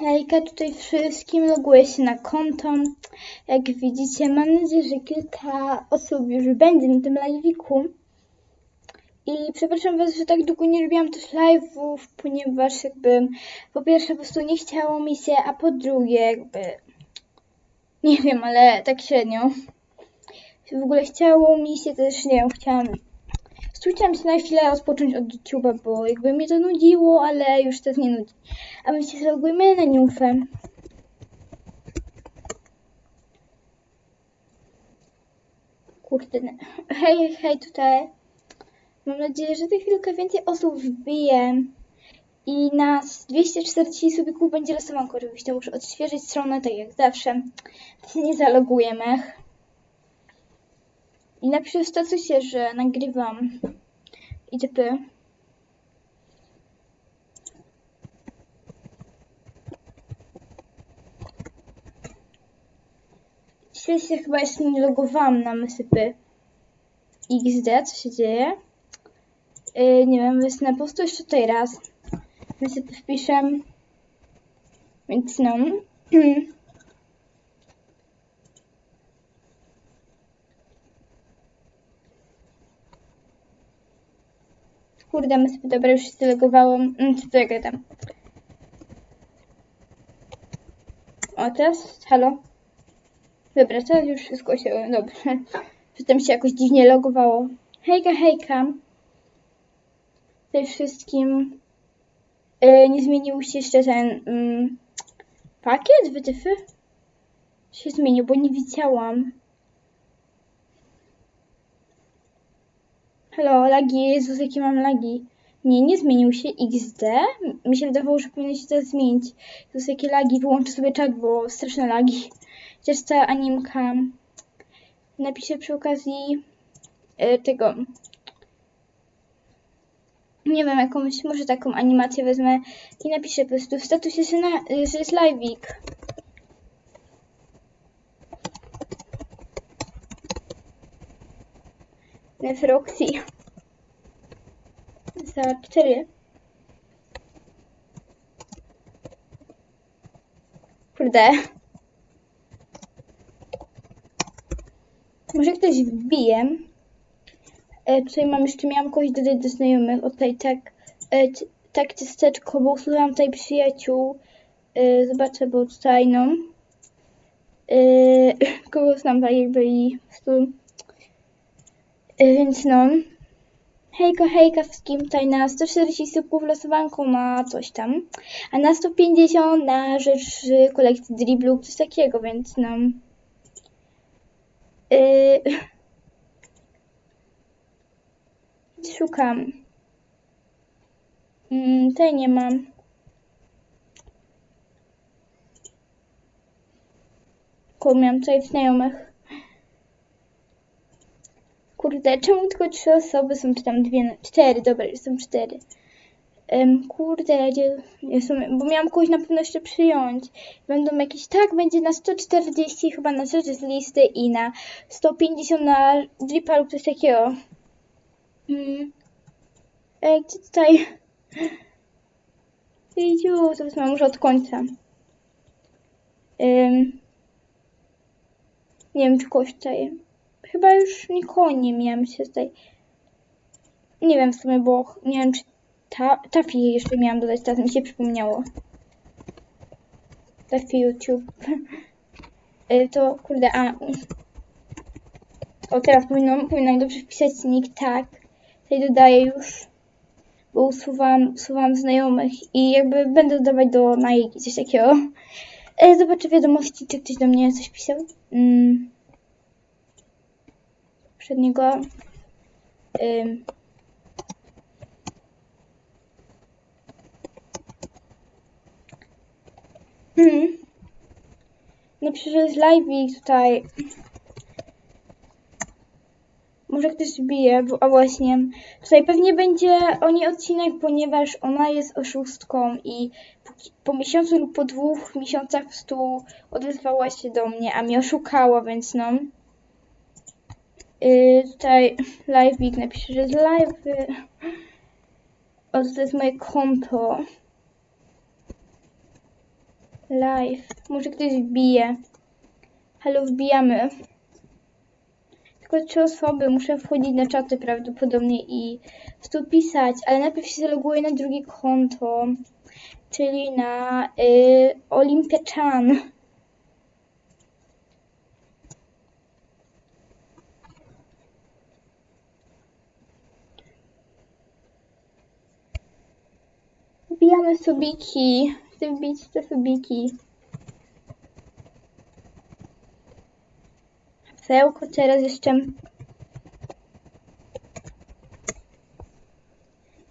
Hejka, tutaj wszystkim loguję się na konto. Jak widzicie, mam nadzieję, że kilka osób już będzie na tym live'iku. I przepraszam Was, że tak długo nie robiłam też live'ów, ponieważ jakby po pierwsze po prostu nie chciało mi się, a po drugie jakby nie wiem, ale tak średnio. W ogóle chciało mi się też, nie wiem, chciałam Chciałam się na chwilę odpocząć od YouTube'a, bo jakby mnie to nudziło, ale już też nie nudzi. A my się zalogujemy na newfę. Kurde, hej, hej tutaj. Mam nadzieję, że za chwilkę więcej osób wbije. I na 240 subików będzie losowanko. Oczywiście muszę odświeżyć stronę, tak jak zawsze. Nie zalogujemy. I napiszę w statusie, że nagrywam itp. Dzisiaj się chyba jeszcze nie logowałam na MSP XD, co się dzieje. Yy, nie wiem, wysnę po prostu jeszcze tutaj raz. MSP wpiszę. Więc no. Kurde, MSP, dobra, już się zalogowałam. Mm, co to ja gadam? O, teraz? Halo? Dobra, teraz już wszystko się... Dobrze. Potem się jakoś dziwnie logowało. Hejka, hejka. Tutaj wszystkim... Yy, nie zmienił się jeszcze ten... Mm, pakiet? Wytyfy? Się zmienił, bo nie widziałam. Halo, lagi, Jezus, jakie mam lagi. Nie, nie zmienił się XD. Mi się wydawało, że powinno się to zmienić. Jezus, jakie lagi, wyłączę sobie czat, bo straszne lagi. Chociaż ta animka. Napiszę przy okazji e, tego. Nie wiem, jakąś, może taką animację wezmę i napiszę po prostu w statusie, że jest live'ik. Nefroxy. Za cztery. Kurde. Może ktoś wbije. E, tutaj mam jeszcze, miałam kogoś dodać do znajomych. O tutaj tak, e, tak ciasteczko, bo usłyszałam tutaj przyjaciół. E, zobaczę, bo tutaj no. E, kogo znam tak jakby i Y, Więc no. Hejka, hejka wszystkim. Tutaj na 140 subów losowanką na coś tam. A na 150 na rzecz y, kolekcji driblu, coś takiego, więc no. Yy... Szukam. Mm, tej nie mam. Kogo miałam tutaj znajomych. Kurde, czemu tylko trzy osoby są, czy tam dwie, cztery, dobra, już są cztery. Um, kurde, gdzie, ja są, bo miałam kogoś na pewno jeszcze przyjąć. Będą jakieś, tak, będzie na 140 chyba na rzecz z listy i na 150 na dripa lub coś takiego. Mm. Ej, gdzie tutaj? Idziu, to wezmę może od końca. Um, nie wiem, czy kogoś tutaj chyba już nikogo nie miałam się tutaj. Nie wiem w sumie, bo nie wiem, czy ta, Tafi jeszcze miałam dodać, teraz mi się przypomniało. Tafi YouTube. Y, to kurde, a. O, teraz powinnam, powinnam dobrze wpisać nick, tak. Tutaj dodaję już, bo usuwam, usuwam znajomych i jakby będę dodawać do Nike coś takiego. Y, Zobaczę wiadomości, czy ktoś do mnie coś pisał. Mm poprzedniego. Ym. Hmm. No przecież live tutaj. Może ktoś wbije, bo, a właśnie. Tutaj pewnie będzie o niej odcinek, ponieważ ona jest oszustką i po, po miesiącu lub po dwóch miesiącach po prostu odezwała się do mnie, a mnie oszukała, więc no. Yy, tutaj live'ik napiszę, że jest live. O, to jest moje konto. Live. Może ktoś wbije. Halo, wbijamy. Tylko trzy osoby. Muszę wchodzić na czaty prawdopodobnie i tu pisać, ale najpierw się zaloguję na drugie konto, czyli na y, Olympia Wbijamy subiki. Chcę wbić te subiki. Sełko teraz jeszcze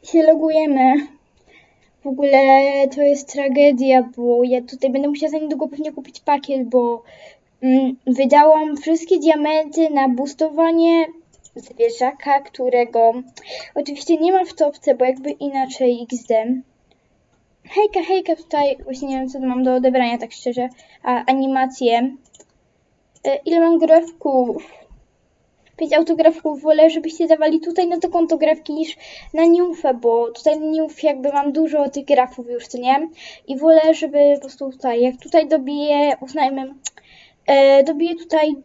się logujemy. W ogóle to jest tragedia, bo ja tutaj będę musiała za niedługo pewnie kupić pakiet, bo mm, wydałam wszystkie diamenty na boostowanie zwierzaka, którego oczywiście nie ma w topce, bo jakby inaczej XD. Hejka, hejka, tutaj właśnie nie wiem co tu mam do odebrania tak szczerze, a animacje. E, ile mam grafków? 5 autografów. Wolę, żebyście dawali tutaj na to konto grafki niż na Newfę, bo tutaj na Newf jakby mam dużo tych grafów już, co nie? I wolę, żeby po prostu tutaj, jak tutaj dobiję, uznajmy, e, dobiję tutaj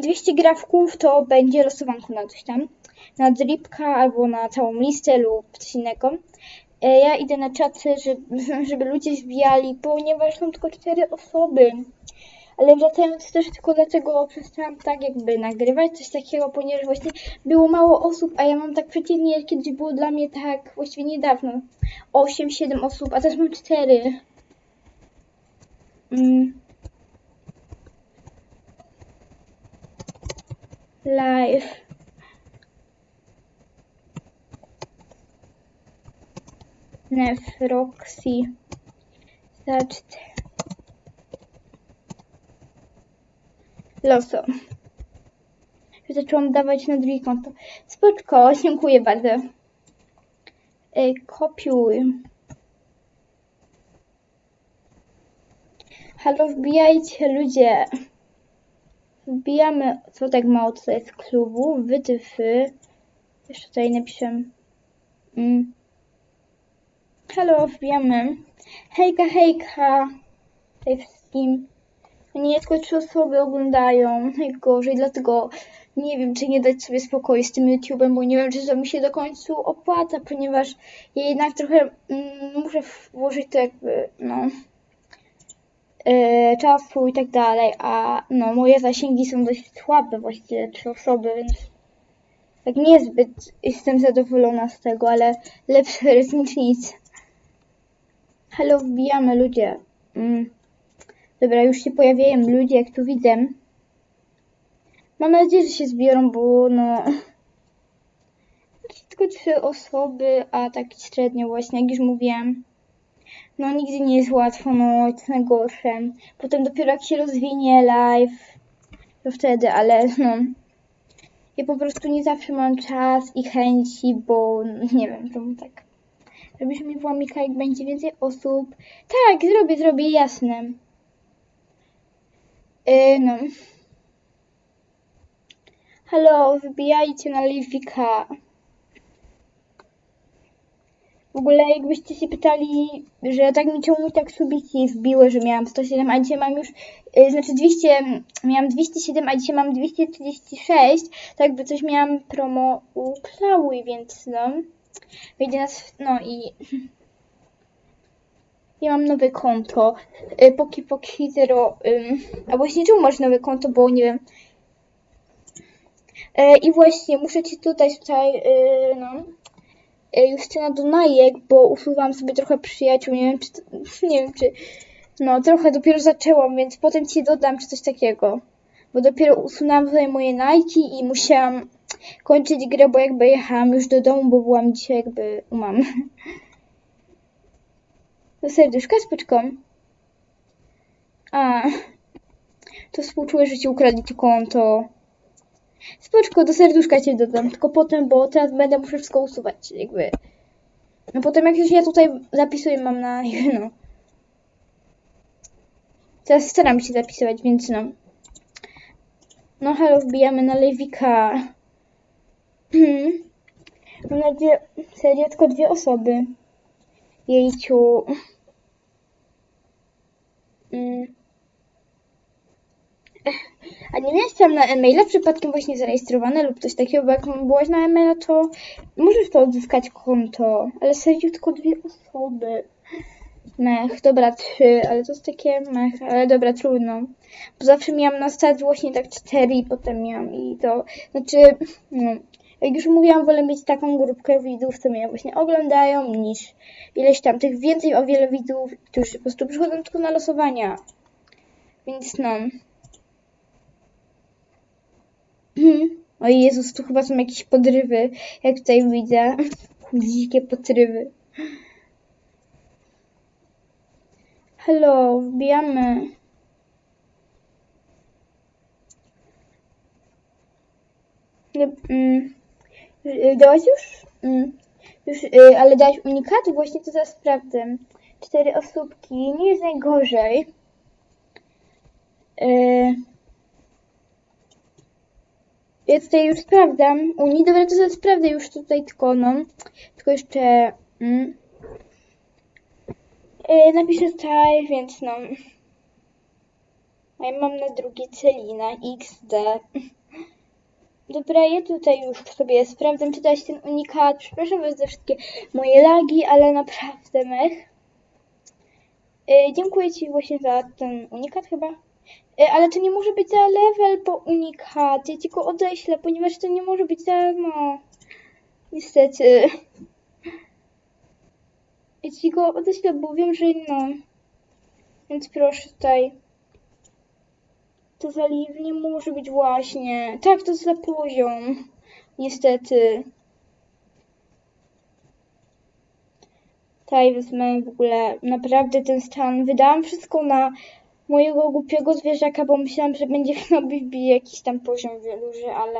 200 grafków, to będzie losowanko na coś tam. Na dripka albo na całą listę lub coś innego. E, ja idę na czaty, żeby, żeby ludzie wbijali, ponieważ są tylko 4 osoby. Ale wracając też tylko dlaczego przestałam tak jakby nagrywać coś takiego, ponieważ właśnie było mało osób, a ja mam tak przeciwnie, kiedyś było dla mnie tak właściwie niedawno. 8-7 osób, a teraz mam 4. Mm. Live. Nef, Roxy. Zacznę. Loso. Zaczęłam dawać na drugie konto. Spoczko, dziękuję bardzo. Ej, kopiuj. Halo, wbijajcie ludzie. Wbijamy, co tak mało tutaj z klubu, wytyfy. Jeszcze tutaj napiszę. Mm. Halo, wbijamy. Hejka, hejka. Tutaj wszystkim. Nie tylko trzy osoby oglądają. Najgorzej, dlatego nie wiem, czy nie dać sobie spokoju z tym YouTube'em, bo nie wiem, czy to mi się do końca opłaca, ponieważ ja jednak trochę mm, muszę włożyć to jakby, no, e, czasu i tak dalej, a no, moje zasięgi są dość słabe, właściwie trzy osoby, więc tak niezbyt jestem zadowolona z tego, ale lepsze jest niż nic. Halo, wbijamy ludzie. Mm. Dobra, już się pojawiają ludzie, jak tu widzę. Mam nadzieję, że się zbiorą, bo no... Tylko trzy osoby, a tak średnio właśnie, jak już mówiłem. No nigdy nie jest łatwo, no jest najgorsze. Potem dopiero jak się rozwinie live, to wtedy, ale no... Ja po prostu nie zawsze mam czas i chęci, bo nie wiem, to tak. Robisz mi włamika, jak będzie więcej osób. Tak, zrobię, zrobię, jasne. Yy, no. Halo, wybijajcie na Liwika. W ogóle jakbyście się pytali, że tak mi czemu tak subiki wbiły, że miałam 107, a dzisiaj mam już, yy, znaczy 200, miałam 207, a dzisiaj mam 236, to jakby coś miałam promo u Klały, więc no, wyjdzie nas, no i ja mam nowe konto, y, Poki Poki Zero, a właśnie czemu masz nowe konto, bo nie wiem. E, I właśnie muszę ci tutaj, tutaj, y, no, y, Justyna Donajek, bo usuwam sobie trochę przyjaciół, nie wiem, czy, nie wiem, czy, no, trochę dopiero zaczęłam, więc potem ci dodam, czy coś takiego. Bo dopiero usunęłam tutaj moje Nike i musiałam kończyć grę, bo jakby jechałam już do domu, bo byłam dzisiaj jakby u mamy. Do serduszka z pyczką. A, to współczuję, że ci ukradli ci konto. Spoczko, do serduszka cię dodam, tylko potem, bo teraz będę muszę wszystko usuwać, jakby. No potem jak już ja tutaj zapisuję, mam na, no. Teraz staram się zapisywać, więc no. No halo, wbijamy na Lewika. Hmm. Mam nadzieję, serio, tylko dwie osoby. Jejciu. Mm. Ech, A nie miałeś tam na e-maila przypadkiem właśnie zarejestrowane lub coś takiego, bo jak byłaś na e-maila, to możesz to odzyskać konto, ale serio tylko dwie osoby. Mech, dobra, trzy, ale to jest takie mech, ale dobra, trudno. Bo zawsze miałam na start właśnie tak cztery i potem miałam i to, znaczy, no, jak już mówiłam, wolę mieć taką grupkę widzów, co mnie właśnie oglądają, niż ileś tam tych więcej o wiele widzów, którzy po prostu przychodzą tylko na losowania. Więc no. O Jezus, tu chyba są jakieś podrywy, jak tutaj widzę. Dzikie podrywy. Halo, wbijamy. Nie, mm, dałaś już? Mm, już, y, ale dałaś unikaty? Właśnie to zaraz sprawdzę. Cztery osóbki, nie jest najgorzej. Y, ja tutaj już sprawdzam. Uni, dobra, to zaraz sprawdzę już tutaj tylko, no. Tylko jeszcze... Mm, y, napiszę tutaj, więc no... A ja mam na drugie Celina XD. Dobra, ja tutaj już sobie sprawdzam, czy dać ten unikat. Przepraszam was za wszystkie moje lagi, ale naprawdę mech. Y, dziękuję ci właśnie za ten unikat chyba. Y, ale to nie może być za level po unikat. Ja ci go odeślę, ponieważ to nie może być za, no... Niestety. Ja ci go odeślę, bo wiem, że no... Więc proszę tutaj. To za live nie może być właśnie. Tak, to za poziom. Niestety. Tutaj wezmę w ogóle naprawdę ten stan. Wydałam wszystko na mojego głupiego zwierzaka, bo myślałam, że będzie robić jakiś tam poziom wieluży, ale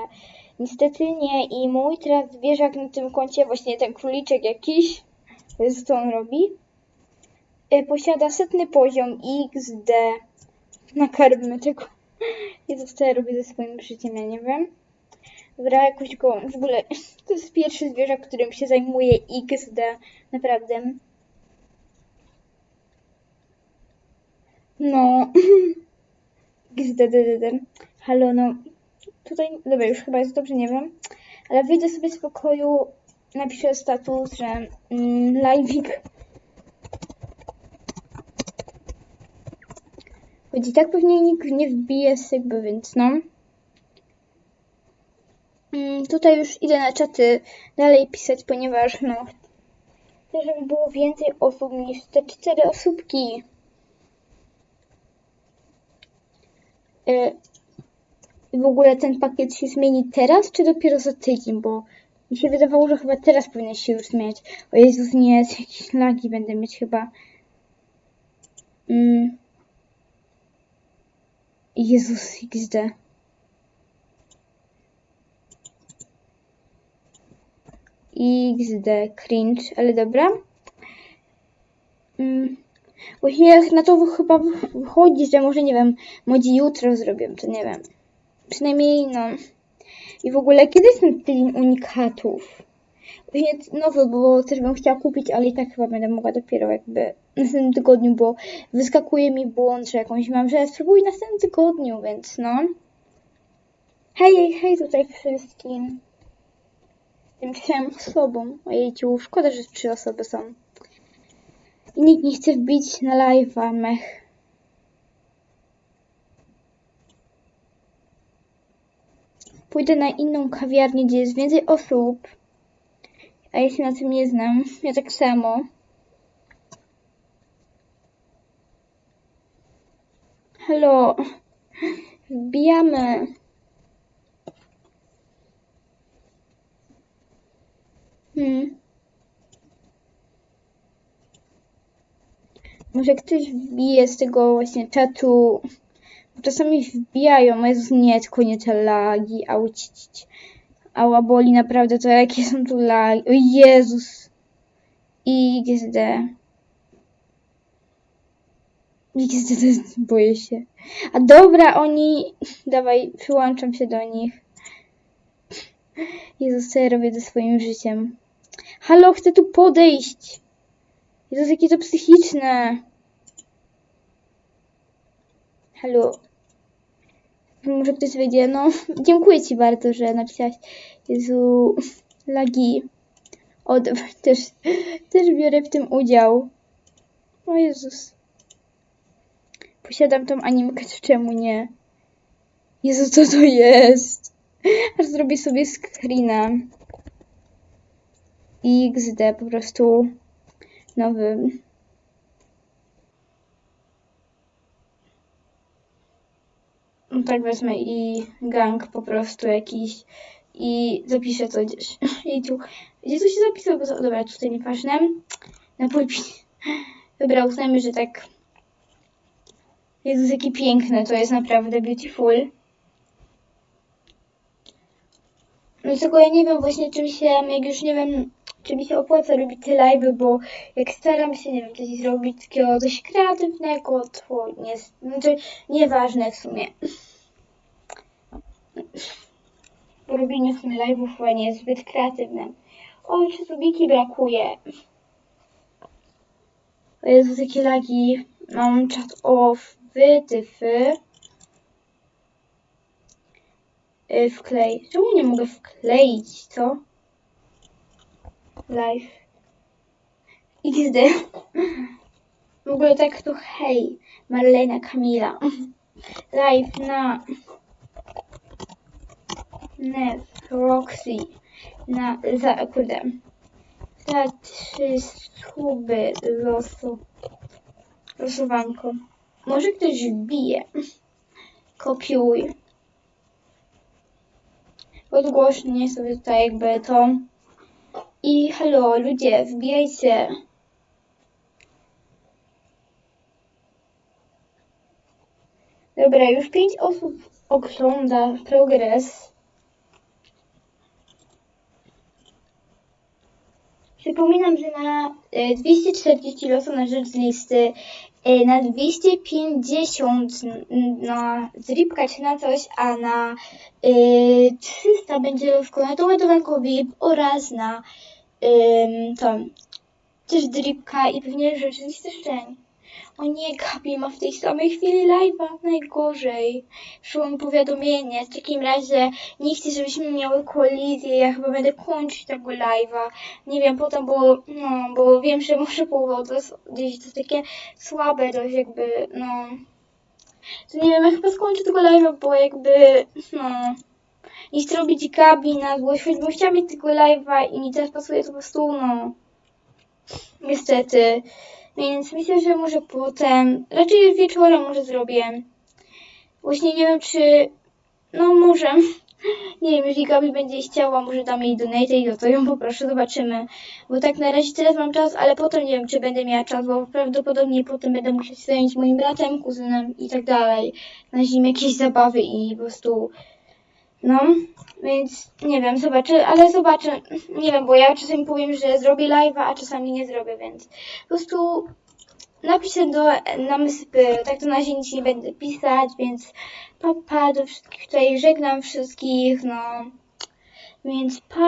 niestety nie. I mój teraz zwierzak na tym koncie, właśnie ten króliczek jakiś, jest co on robi, y, posiada setny poziom XD. Nakarmmy tego. Jezus, co ja robię ze swoim życiem, ja nie wiem. Dobra, jakoś go, w ogóle, to jest pierwszy zwierzak, którym się zajmuje XD, naprawdę. No, XDDD. Halo, no, tutaj, dobra, już chyba jest dobrze, nie wiem, ale wyjdę sobie z pokoju, napiszę status, że mm, live'ik Choć i tak pewnie nikt nie wbije jakby, więc no. Mm, Tutaj już idę na czaty dalej pisać, ponieważ no chcę, żeby było więcej osób niż te cztery osóbki. Y, I w ogóle ten pakiet się zmieni teraz, czy dopiero za tydzień, bo mi się wydawało, że chyba teraz powinien się już zmieniać. O Jezus, nie, jakieś lagi będę mieć chyba. Mm. Jezus XD. XD cringe, ale dobra. Mm. Właśnie jak na to chyba wychodzi, że może nie wiem, młodzi jutro zrobią, to nie wiem. Przynajmniej no. I w ogóle kiedy jest ten tydzień unikatów? Właśnie nowy, bo też bym chciała kupić, ale i tak chyba będę mogła dopiero jakby w następnym tygodniu, bo wyskakuje mi błąd, że jakąś mam, że spróbuj w następnym tygodniu, więc no. Hej, hej tutaj wszystkim. Tym trzem osobom. Ojejciu, szkoda, że trzy osoby są. I nikt nie chce wbić na live'a, mech. Pójdę na inną kawiarnię, gdzie jest więcej osób. A ja się na tym nie znam. Ja tak samo. Halo. Wbijamy. Hmm. Może ktoś wbije z tego właśnie czatu. Czasami wbijają, a Jezus, nie, tylko nie te lagi, aucić. Ała boli naprawdę to jakie są tu lagi. O Jezus. XD. XD Niestety boję się. A dobra, oni... Dawaj, przyłączam się do nich. Jezus, co ja robię ze swoim życiem? Halo, chcę tu podejść! Jezus, jakie to psychiczne! Halo. Może ktoś wyjdzie? No, dziękuję Ci bardzo, że napisałaś. Jezu, lagi. O, dobra, też, też biorę w tym udział. O Jezus. Posiadam tą animkę, to czemu nie? Jezu, co to jest? Aż zrobię sobie screena. XD po prostu nowy. No tak wezmę i gang po prostu jakiś i zapiszę to gdzieś. I gdzie to się zapisało? Bo Dobra, tutaj nieważne. Na pulpit. Dobra, uznajmy, że tak. Jezus, jaki piękny, to jest naprawdę beautiful. No tylko ja nie wiem właśnie czym się, jak już nie wiem, czy mi się opłaca robić te live'y, bo jak staram się, nie wiem, coś zrobić takiego coś kreatywnego, to nie, znaczy nieważne w sumie. Bo robienie w sumie live'ów chyba nie jest zbyt kreatywne. O, jeszcze subiki brakuje. O Jezu, jakie lagi. Mam chat off, wytyfy. Y, Wklej. Czemu nie mogę wkleić, co? Live. XD. W ogóle tak to hej. Marlena Kamila. Live na Nev, Roxy, na za, kurde, za trzy suby losu, losowanko. Może ktoś wbije. Kopiuj. Odgłośnie sobie tutaj jakby to. I halo, ludzie, wbijajcie. Dobra, już pięć osób ogląda progres. Przypominam, że na e, 240 losów na rzecz listy, e, na 250 n- na zripka czy na coś, a na e, 300 będzie losko na tą ładowanką VIP oraz na ym, to też dripka i pewnie rzeczywiste szczeń. O nie, Gabi ma w tej samej chwili live'a, najgorzej. Przyszło mi powiadomienie, w takim razie nie chcę, żebyśmy miały kolizję, ja chyba będę kończyć tego live'a. Nie wiem, potem, bo, no, bo wiem, że może połowa to jest takie słabe, dość jakby, no. To nie wiem, ja chyba skończę tego live'a, bo jakby, no. Nie chcę robić Gabi na złość, choćbym chciała mieć tego live'a i mi teraz pasuje to po prostu, no. Niestety. Więc myślę, że może potem, raczej wieczorem może zrobię. Właśnie nie wiem, czy, no może, nie wiem, jeżeli Gabi będzie chciała, może dam jej donate i to ją poproszę, zobaczymy. Bo tak na razie teraz mam czas, ale potem nie wiem, czy będę miała czas, bo prawdopodobnie potem będę musiała się zająć moim bratem, kuzynem i tak dalej. Na zimie jakieś zabawy i po prostu, no, więc nie wiem, zobaczę, ale zobaczę, nie wiem, bo ja czasami powiem, że zrobię live'a, a czasami nie zrobię, więc po prostu napiszę do namysypy, tak to na razie nie będę pisać, więc papa do wszystkich tutaj żegnam wszystkich, no, więc pa.